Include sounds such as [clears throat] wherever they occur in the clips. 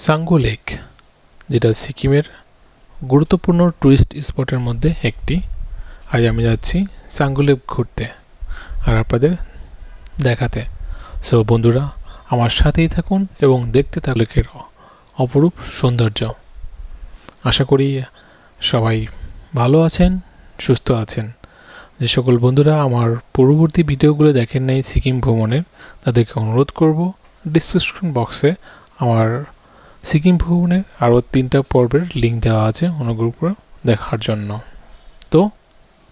Sangu lake, যেটা সিকিমের গুরুত্বপূর্ণ টুরিস্ট স্পটের মধ্যে একটি। আজ আমি যাচ্ছি সাঙ্গু লেক ঘুরতে আর আপনাদের দেখাতে। সো বন্ধুরা, আমার সাথেই থাকুন এবং দেখতে থাকুন লেকের অপরূপ সৌন্দর্য। আশা করি সবাই ভালো আছেন, সুস্থ আছেন। যে সকল বন্ধুরা আমার পূর্ববর্তী ভিডিওগুলো দেখেন নাই সিকিম ভ্রমণের, তাদেরকে অনুরোধ করব ডিসক্রিপশন বক্সে আমার সিকিম ভ্রমণের আরও তিনটা পর্বের লিঙ্ক দেওয়া আছে অনুগ্রহ করে দেখার জন্য। তো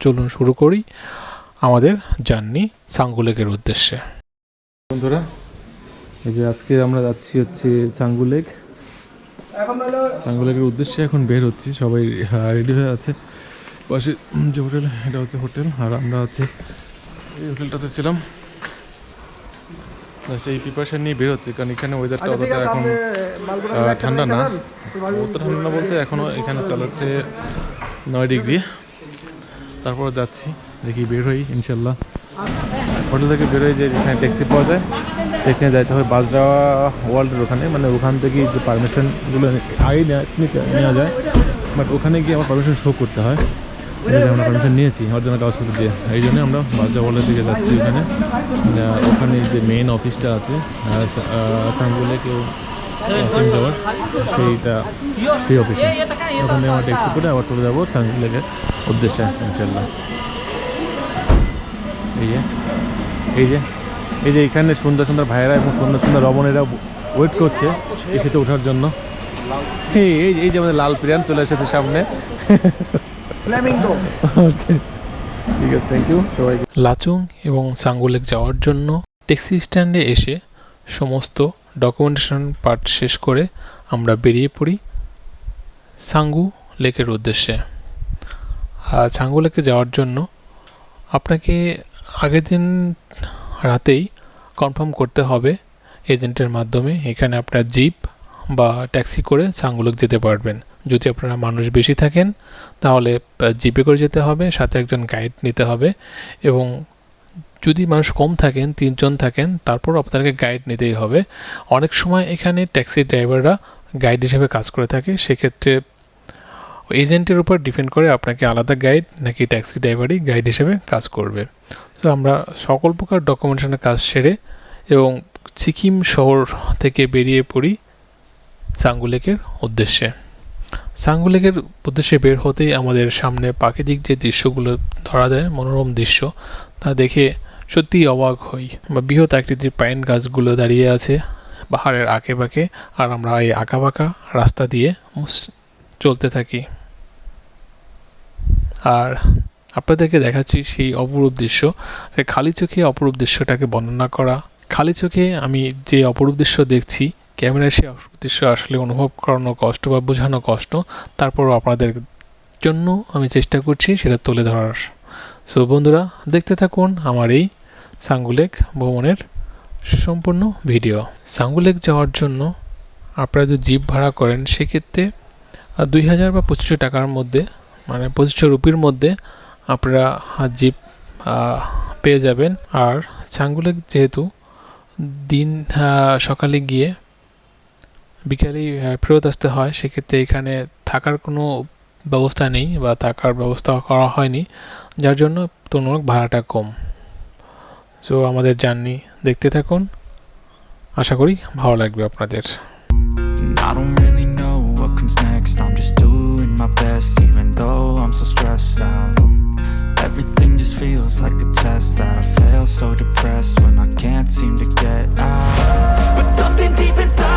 চলুন শুরু করি আমাদের জার্নি সাঙ্গুলেকের উদ্দেশ্যে। বন্ধুরা এই যে আজকে আমরা যাচ্ছি হচ্ছে চাঙ্গু লেক। চাঙ্গু লেকের উদ্দেশ্যে এখন বের হচ্ছি সবাই রেডি হয়ে আছে। পাশে যে হোটেল এটা হচ্ছে হোটেল। আর আমরা হচ্ছে এই হোটেলটাতে ছিলাম। জাস্ট এই প্রিপারেশন নিয়ে বের হচ্ছে কারণ এখানে ওয়েদারটা অতটা এখন ঠান্ডা না। অত ঠান্ডা না বলতে এখনও এখানে চালাচ্ছে নয় ডিগ্রি। তারপর যাচ্ছি দেখি বের হই ইনশাল্লাহ হোটেল থেকে বেরোয় যে এখানে ট্যাক্সি পাওয়া যায় এখানে যাইতে হয় বাজরা ওয়ার্ল্ডের ওখানে মানে ওখান থেকে যে পারমিশনগুলো আগেই নেওয়া- নিতে নেওয়া যায়। বাট ওখানে গিয়ে আমার পারমিশন শো করতে হয়। আমরা পারমিশন নিয়েছি, অরিজিনাল কাগজপত্র দিয়ে। এই জন্য আমরা বাজরা ওয়ার্ল্ডের দিকে যাচ্ছি ওখানে ওখানে যে মেইন অফিসটা আছে সাঙ্গুলে কেউ যাওয়ার সেইটা, সেই অফিসে ওখানে আমার ট্যাক্সি করে আবার চলে যাব সাঙ্গুলেকের উদ্দেশ্যে ইনশাল্লাহ এই যে এই যে এই যে এখানে সুন্দর সুন্দর ভাইয়েরা এবং সুন্দর সুন্দর রমণেরা ওয়েট করছে এসেতে ওঠার জন্য। এই এই যে আমাদের লাল প্রিয়ান চলে এসেছে সামনে। [laughs] ফ্লেমিঙ্গো ওকে ঠিক আছে থ্যাংক ইউ সবাইকে লাচুং এবং সাঙ্গুলেক যাওয়ার জন্য ট্যাক্সি স্ট্যান্ডে এসে সমস্ত ডকুমেন্টেশন পার্ট শেষ করে আমরা বেরিয়ে পড়ি সাঙ্গু লেকের উদ্দেশ্যে। আর সাঙ্গু লেকে যাওয়ার জন্য আপনাকে আগের দিন রাতেই কনফার্ম করতে হবে এজেন্টের মাধ্যমে। এখানে আপনার জিপ বা ট্যাক্সি করে সাঙ্গুলেক যেতে পারবেন। যদি আপনারা মানুষ বেশি থাকেন, তাহলে জিপে করে যেতে হবে, সাথে একজন গাইড নিতে হবে এবং যদি মানুষ কম থাকেন, তিনজন থাকেন, তারপর আপনাকে গাইড নিতেই হবে। অনেক সময় এখানে ট্যাক্সি ড্রাইভাররা গাইড হিসেবে কাজ করে থাকে, সেক্ষেত্রে এজেন্টের উপর ডিপেন্ড করে আপনাকে আলাদা গাইড নাকি ট্যাক্সি ড্রাইভারই গাইড হিসেবে কাজ করবে। তো আমরা সকল প্রকার ডকুমেন্টেশনের কাজ সেরে এবং সিকিম শহর থেকে বেরিয়ে পড়ি চাঙ্গুলেকের উদ্দেশ্যে। সাঙ্গুলেকের উদ্দেশ্যে বের হতেই আমাদের সামনে প্রাকৃতিক যে দৃশ্যগুলো ধরা দেয়, মনোরম দৃশ্য, তা দেখে সত্যিই অবাক হই। বা বৃহৎ আকৃতির পাইন গাছগুলো দাঁড়িয়ে আছে পাহাড়ের আঁকে বাঁকে আর আমরা এই আঁকা বাঁকা রাস্তা দিয়ে চলতে থাকি। আর আপনাদেরকে দেখাচ্ছি সেই অপরূপ দৃশ্য খালি চোখে অপরূপ দৃশ্যটাকে বর্ণনা করা। খালি চোখে আমি যে অপরূপ দৃশ্য দেখছি ক্যামেরায় সে দৃশ্য আসলে অনুভব করানো কষ্ট বা বোঝানো কষ্ট, তারপরও আপনাদের জন্য আমি চেষ্টা করছি সেটা তুলে ধরার। সো বন্ধুরা, দেখতে থাকুন আমার এই সাঙ্গুলেক ভ্রমণের সম্পূর্ণ ভিডিও। সাঙ্গুলেক যাওয়ার জন্য আপনারা যদি জিপ ভাড়া করেন, সেক্ষেত্রে দুই হাজার বা পঁচিশশো টাকার মধ্যে মানে পঁচিশশো রুপির মধ্যে আপনারা জিপ পেয়ে যাবেন। আর সাঙ্গুলেক যেহেতু দিন সকালে গিয়ে বিকালেই ফেরত আসতে হয় সেক্ষেত্রে এখানে থাকার কোনো ব্যবস্থা নেই বা থাকার ব্যবস্থা করা হয়নি যার জন্য তুলনামূলক ভাড়াটা কম সো আমাদের জার্নি দেখতে থাকুন আশা করি ভালো লাগবে আপনাদের I don't really know what comes next. I'm just doing my best, even though I'm so stressed out. Everything just feels like a test that I fail, so depressed when I can't seem to get out. But something deep inside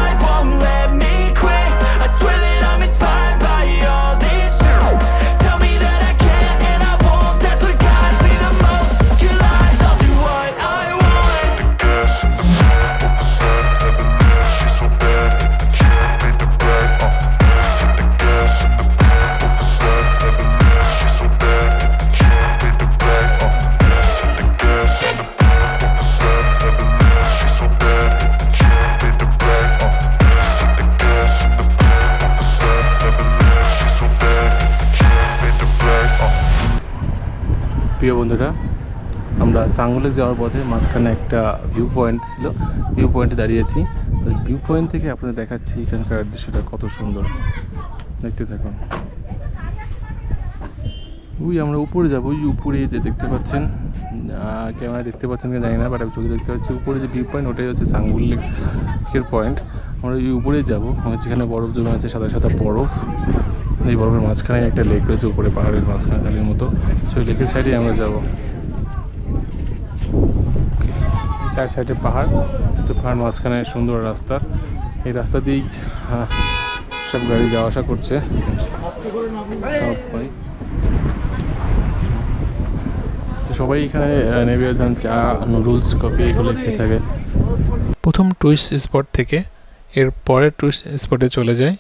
বন্ধুরা, আমরা সাঙ্গুলে যাওয়ার পথে মাঝখানে একটা view point ছিল। View পয়েন্টে দাঁড়িয়েছি। View point থেকে আপনাদের দেখাচ্ছি এখানকার দৃশ্যটা কত সুন্দর। দেখতে থাকুন। ওই আমরা উপরে যাব। ওই উপরে যে দেখতে পাচ্ছেন ক্যামেরা দেখতে পাচ্ছেন কি জানি না বাট আমি চোখে দেখতে পাচ্ছি উপরে যে ভিউ পয়েন্ট ওটাই হচ্ছে সাঙ্গুল পয়েন্ট আমরা ওই উপরে যাব। যেখানে বরফ জমে আছে, সাদা সাদা বরফ। এই বরফের মাঝখানে একটা লেক রয়েছে, উপরে পাহাড়ের মাঝখানে থালির মতো। সেই লেকের সাইডে আমরা যাব। চার সাইডে পাহাড়, তো পাহাড় মাঝখানে সুন্দর রাস্তা। এই রাস্তা দিয়েই সব গাড়ি যাওয়া আসা করছে। সবাই সবাই এখানে নেবে চা নুডলস কফি এগুলো খেয়ে থাকে। প্রথম টুরিস্ট স্পট থেকে, এর পরের টুরিস্ট স্পটে চলে যায়।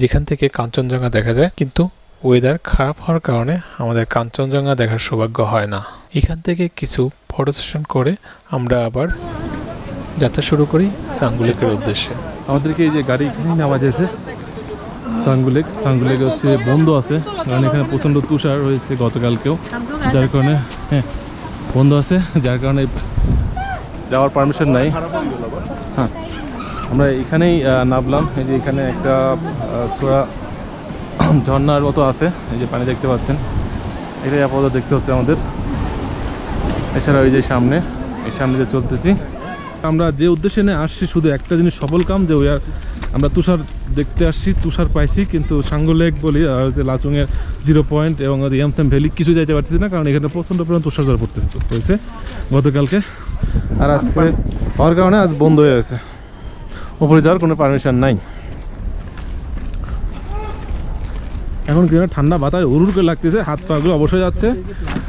যেখান থেকে কাঞ্চনজঙ্ঘা দেখা যায়, কিন্তু ওয়েদার খারাপ হওয়ার কারণে আমাদের কাঞ্চনজঙ্ঘা দেখার সৌভাগ্য হয় না। এখান থেকে কিছু ফটো সেশন করে আমরা আবার যাত্রা শুরু করি সাঙ্গুলেকের উদ্দেশ্যে। আমাদেরকে এই যে গাড়ি এখানেই নেওয়া যাচ্ছে সাঙ্গুলেক। সাঙ্গুলেক হচ্ছে বন্ধ আছে, কারণ এখানে প্রচণ্ড তুষার হয়েছে গতকালকেও। যার কারণে হ্যাঁ বন্ধ আছে, যার কারণে যাওয়ার পারমিশন নাই। হ্যাঁ। আমরা এখানেই নামলাম। এই যে এখানে একটা ছোড়া [clears throat] ঝর্নার মতো আছে। এই যে পানি দেখতে পাচ্ছেন। এটাই আপাতত দেখতে হচ্ছে আমাদের। এছাড়া ওই যে সামনে, এই সামনে যে চলতেছি। আমরা যে উদ্দেশ্যে নিয়ে আসছি, শুধু একটা জিনিস সফল কাম, যে ওই আর আমরা তুষার দেখতে আসছি, তুষার পাইছি, কিন্তু সাঙ্গো লেক বলি হচ্ছে লাচুংয়ের জিরো পয়েন্ট এবং ইয়ামথাম ভ্যালি কিছু যাইতে পারতেছি না, কারণ এখানে প্রচণ্ড পরিমাণ তুষার ঝড় পড়তেছে, হয়েছে গতকালকে। আর আজকে, হওয়ার কারণে আজ বন্ধ হয়ে গেছে। উপরে যাওয়ার কোনো পারমিশন নাই। এখন কিন্তু ঠান্ডা বাতাস, উরুর করে লাগতেছে, হাত পাগুলো অবশ্যই যাচ্ছে।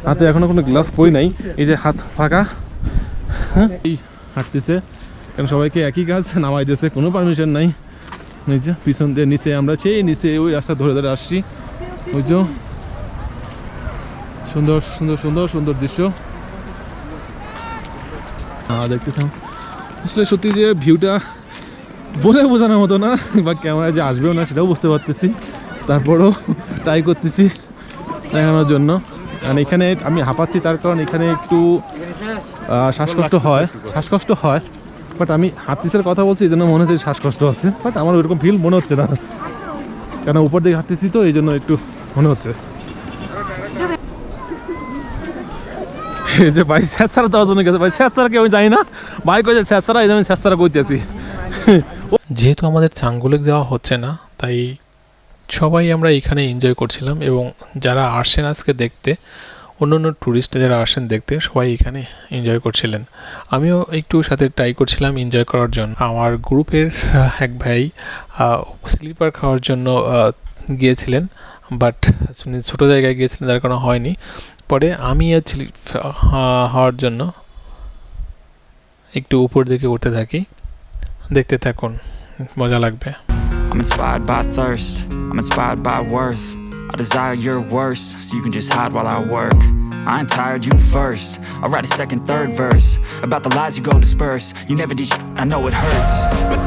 হাতে এখনও কোনো গ্লাস পই নাই, এই যে হাত ফাঁকা। হ্যাঁ? এই হাঁটতেছে। কারণ সবাইকে একই কাজ, নামাই দিয়েছে, কোনো পারমিশন নাই। যে পিছন দিয়ে নিচে আমরা সেই নিচে ওই রাস্তা ধরে ধরে আসছি। ওই যে সুন্দর সুন্দর সুন্দর সুন্দর দৃশ্য। দেখতে আসলে সত্যি যে ভিউটা বলে বোঝানোর মতো না, বা ক্যামেরায় যে আসবেও না সেটাও বুঝতে পারতেছি। তারপরও ট্রাই করতেছি দেখানোর জন্য। কারণ এখানে আমি হাঁপাচ্ছি, তার কারণ এখানে একটু শ্বাসকষ্ট হয় শ্বাসকষ্ট হয়। বাট আমি হাঁটতিসের কথা বলছি এই জন্য মনে হচ্ছে শ্বাসকষ্ট আছে। বাট আমার ওইরকম ফিল মনে হচ্ছে না। কেন উপর দিকে হাঁটতেছি তো এই জন্য একটু মনে হচ্ছে। এই যে ভাই স্যাঁচারা জন্য গেছে। ভাই স্যাঁচারাকে আমি জানি না। ভাই কয়েছে স্যাঁচারা এই জন্য স্যাঁচারা করতেছি যেহেতু আমাদের চাঙ্গুলেক যাওয়া হচ্ছে না, তাই সবাই আমরা এখানে এনজয় করছিলাম এবং যারা আসেন আজকে দেখতে অন্য অন্য ট্যুরিস্ট যারা আসেন দেখতে, সবাই এখানে এনজয় করছিলেন। আমিও একটু সাথে ট্রাই করছিলাম এনজয় করার জন্য। আমার গ্রুপের এক ভাই স্লিপার খাওয়ার জন্য গিয়েছিলেন বাট ছোটো জায়গায় গিয়েছিলেন, যার কারণে হয়নি। পরে আমি আর স্লিপ হওয়ার জন্য একটু উপর দিকে উঠতে থাকি। দেখতে থাকুন মজা লাগবে I'm inspired by thirst, I'm inspired by worth. I desire your worst, so you can just hide while I work. I ain't tired, you first. I'll write a second, third verse about the lies you go disperse. You never did shit, I know it hurts. But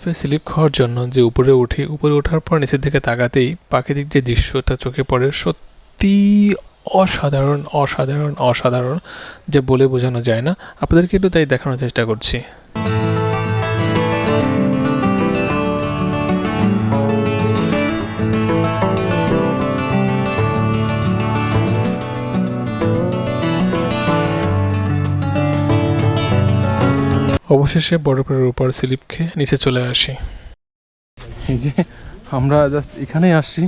বরফে slip খাওয়ার জন্য যে উপরে উঠি, উপরে ওঠার পর নিচের দিকে তাকাতেই প্রাকৃতিক যে দৃশ্যটা চোখে পড়ে সত্যি অসাধারণ অসাধারণ অসাধারণ যে বলে বোঝানো যায় না। আপনাদেরকে একটু তাই দেখানোর চেষ্টা করছি। অবশেষে বরফের উপর স্লিপ খেয়ে নিচে চলে আসি। এই যে আমরা জাস্ট এখানেই আসছি।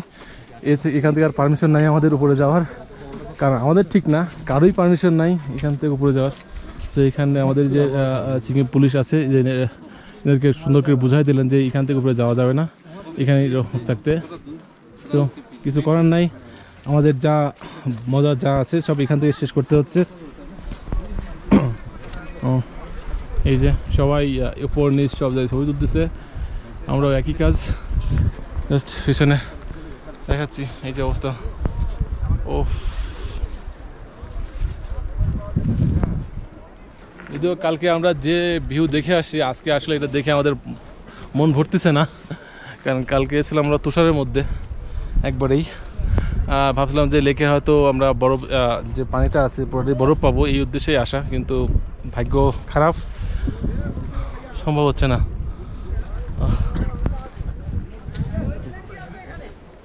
এ এখান থেকে আর পারমিশন নাই আমাদের উপরে যাওয়ার। কারণ আমাদের ঠিক না কারোই পারমিশন নাই এখান থেকে উপরে যাওয়ার। তো এখানে আমাদের যে সিকিম পুলিশ আছে যে এদেরকে সুন্দর করে বুঝাই দিলেন যে এখান থেকে উপরে যাওয়া যাবে না এখানে থাকতে। তো কিছু করার নাই। আমাদের যা মজা যা আছে সব এখান থেকে শেষ করতে হচ্ছে। [coughs] ও, এই যে সবাই উপর নিচ সব জায়গায় ছবি তুলতেছে, আমরাও একই কাজ। জাস্ট পিছনে দেখাচ্ছি এই যে অবস্থা। ও যদিও কালকে আমরা যে ভিউ দেখে আসি, আজকে আসলে এটা দেখে আমাদের মন ভরতেছে না। কারণ কালকে এসেছিলাম আমরা তুষারের মধ্যে একবারেই। ভাবছিলাম যে লেকে হয়তো আমরা বরফ যে পানিটা আছে পুরোটাই বরফ পাবো, এই উদ্দেশ্যেই আসা, কিন্তু ভাগ্য খারাপ। সম্ভব হচ্ছে না।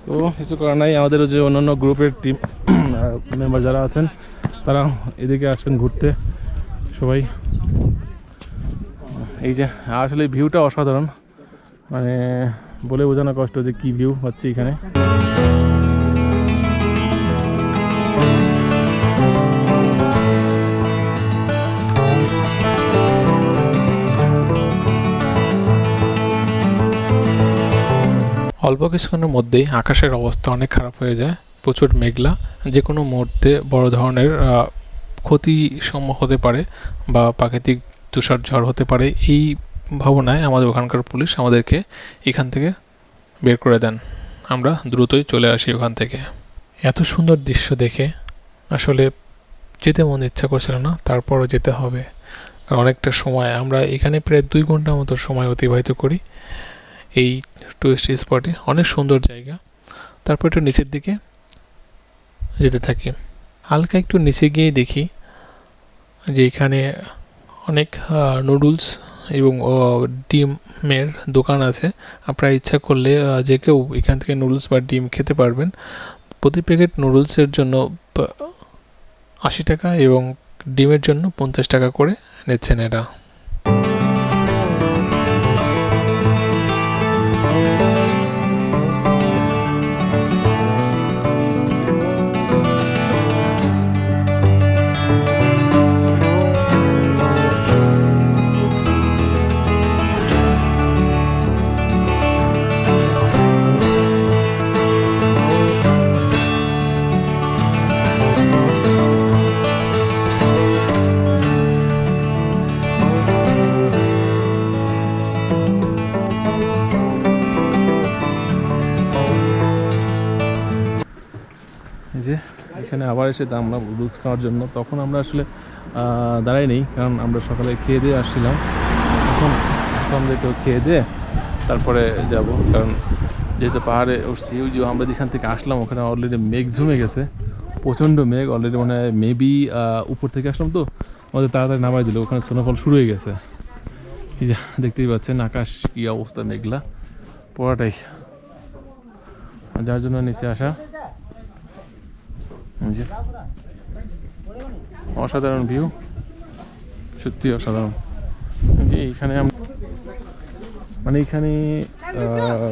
তো কিছু করার নাই, আমাদের যে অন্যান্য গ্রুপের টিম মেম্বার যারা আছেন, তারা এদিকে আসেন ঘুরতে, সবাই। এই যে, আসলে ভিউটা অসাধারণ। মানে বলে বোঝানো কষ্ট যে কি ভিউ পাচ্ছি এখানে। অল্প কিছুক্ষণের মধ্যেই আকাশের অবস্থা অনেক খারাপ হয়ে যায়, প্রচুর মেঘলা যে কোনো মুহূর্তে বড় ধরনের ক্ষতি সম্ভব হতে পারে বা প্রাকৃতিক তুষার ঝড় হতে পারে, এই ভাবনায় আমাদের ওখানকার পুলিশ আমাদেরকে এখান থেকে বের করে দেন। আমরা দ্রুতই চলে আসি ওখান থেকে। এত সুন্দর দৃশ্য দেখে আসলে যেতে মন ইচ্ছা করছিল না, তারপরও যেতে হবে। কারণ অনেকটা সময়, আমরা এখানে প্রায় দুই ঘণ্টার মতো সময় অতিবাহিত করি। এই টুরিস্ট স্পটে অনেক সুন্দর জায়গা। তারপর একটু নিচের দিকে যেতে থাকি। হালকা একটু নিচে গিয়ে দেখি যে এখানে অনেক নুডলস এবং ডিমের দোকান আছে। আপনারা ইচ্ছা করলে যে কেউ এখান থেকে নুডলস বা ডিম খেতে পারবেন। প্রতি প্যাকেট নুডলসের জন্য আশি টাকা এবং ডিমের জন্য পঞ্চাশ টাকা করে নিচ্ছেন এরা। এখানে আবার এসে আমরা রুলস খাওয়ার জন্য। তখন আমরা আসলে দাঁড়াই নেই, কারণ আমরা সকালে খেয়ে দিয়ে আসছিলাম। এখন যে একটু খেয়ে দিয়ে তারপরে যাব, কারণ যেহেতু পাহাড়ে উঠছি, ওই যে আমরা যেখান থেকে আসলাম, ওখানে অলরেডি মেঘ ঝুমে গেছে। প্রচণ্ড মেঘ অলরেডি মানে মেবি উপর থেকে আসলাম তো, আমাদের তাড়াতাড়ি নামাই দিল, ওখানে স্নোফল শুরু হয়ে গেছে। দেখতেই পাচ্ছেন, আকাশ কী অবস্থা মেঘলা পড়াটাই যার জন্য নিচে আসা। অসাধারণ ভিউ। সত্যি অসাধারণ। যে এখানে মানে এখানে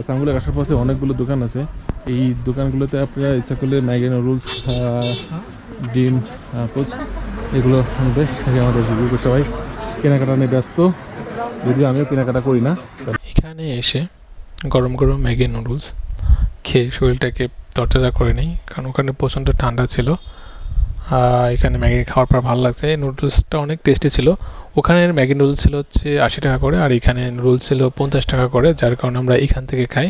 সাঙ্গুলে আসার পথে অনেকগুলো দোকান আছে। এই দোকানগুলোতে আপনারা ইচ্ছা করলে ম্যাগি নুডলস ডিম পোচ, এগুলো নেবে এই যে আমাদের গ্রুপে সবাই। কেনাকাটা নিয়ে ব্যস্ত। যদিও আমিও কেনাকাটা করি না। এখানে এসে গরম গরম ম্যাগি নুডলস খেয়ে শরীরটাকে তরতাজা করে নিই, কারণ ওখানে প্রচণ্ড ঠান্ডা ছিল। এখানে ম্যাগি খাওয়ার পর ভালো লাগছে। এই নুডলসটা অনেক টেস্টি ছিল। ওখানের ম্যাগি নুডলস ছিল হচ্ছে আশি টাকা করে, আর এখানে নুডলস ছিল পঞ্চাশ টাকা করে, যার কারণে আমরা এখান থেকে খাই।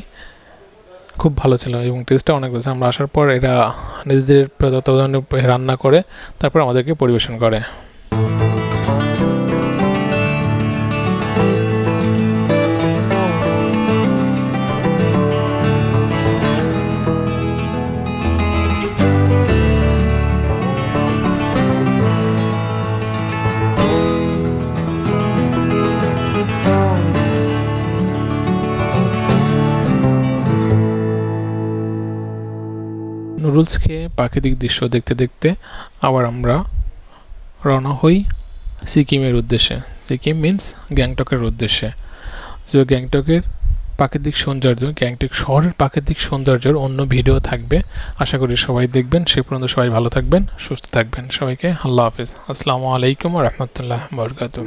খুব ভালো ছিল এবং টেস্টটা অনেক বেশি আমরা আসার পর এরা নিজেদের তত্ত্বাবধানে রান্না করে, তারপর আমাদেরকে পরিবেশন করে। নুডলস খেয়ে প্রাকৃতিক দৃশ্য দেখতে দেখতে আবার আমরা রওনা হই সিকিমের উদ্দেশ্যে। সিকিম মিন্স গ্যাংটকের উদ্দেশ্যে। তো গ্যাংটকের প্রাকৃতিক সৌন্দর্য, গ্যাংটক শহরের প্রাকৃতিক সৌন্দর্যের অন্য ভিডিও থাকবে। আশা করি সবাই দেখবেন। সে পর্যন্ত সবাই ভালো থাকবেন, সুস্থ থাকবেন। সবাইকে আল্লাহ হাফিজ। আসসালামু আলাইকুম রহমতুল্লাহ বরকাতুহ।